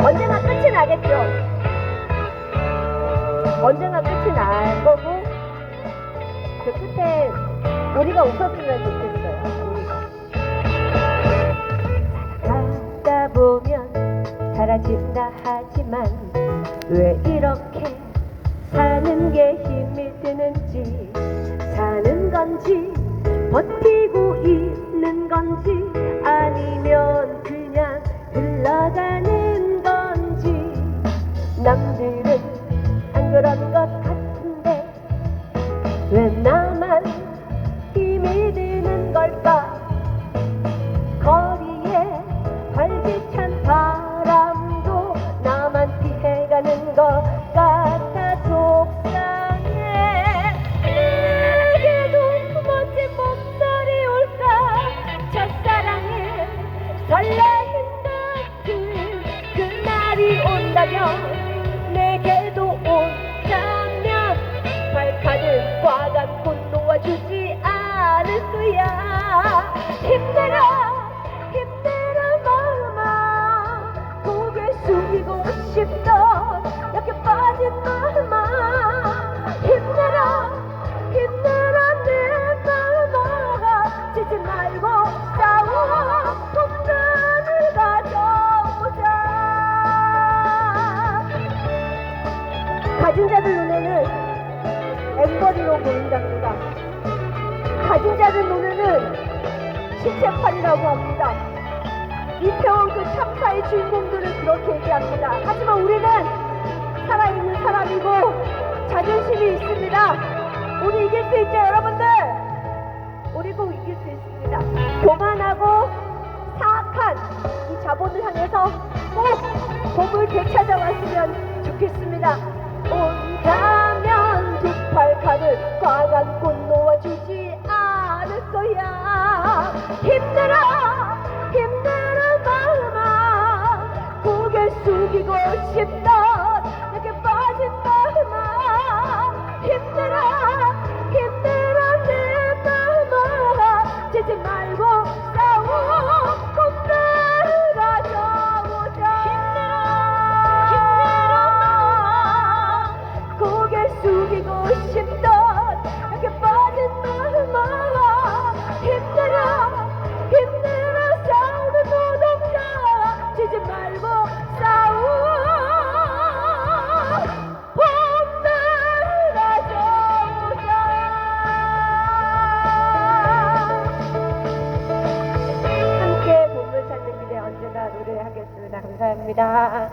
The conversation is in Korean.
언젠가 끝이 나겠죠. 언젠가 끝이 날 거고 그 끝에 우리가 웃었으면 좋겠어요. 우리가 살아가다 보면 사라진다 하지만 왜 이렇게 사는 게 힘이 드는지 사는 건지 버티고 있는 건지 안그 이렇게 빠진 마음아 힘내라 힘내라 내 마음아 지지 말고 싸워 공간을 가져오자 가진 자들 눈에는 엠버리로 보인답니다. 가진 자들 눈에는 시체팔이라고 합니다. 이태원 그 참사의 주인공들은 그렇게 얘기합니다. 하지만 우리는 살아있는 사람이고 자존심이 있습니다. 우리 이길 수 있죠, 여러분들? 우리 꼭 이길 수 있습니다. 교만하고 사악한 이 자본을 향해서 꼭 복을 되찾아왔으면 좋겠습니다. 온다면 두 팔칼을 과감고 놓아주지 않을 거야. 힘내라, 숙이 Vida,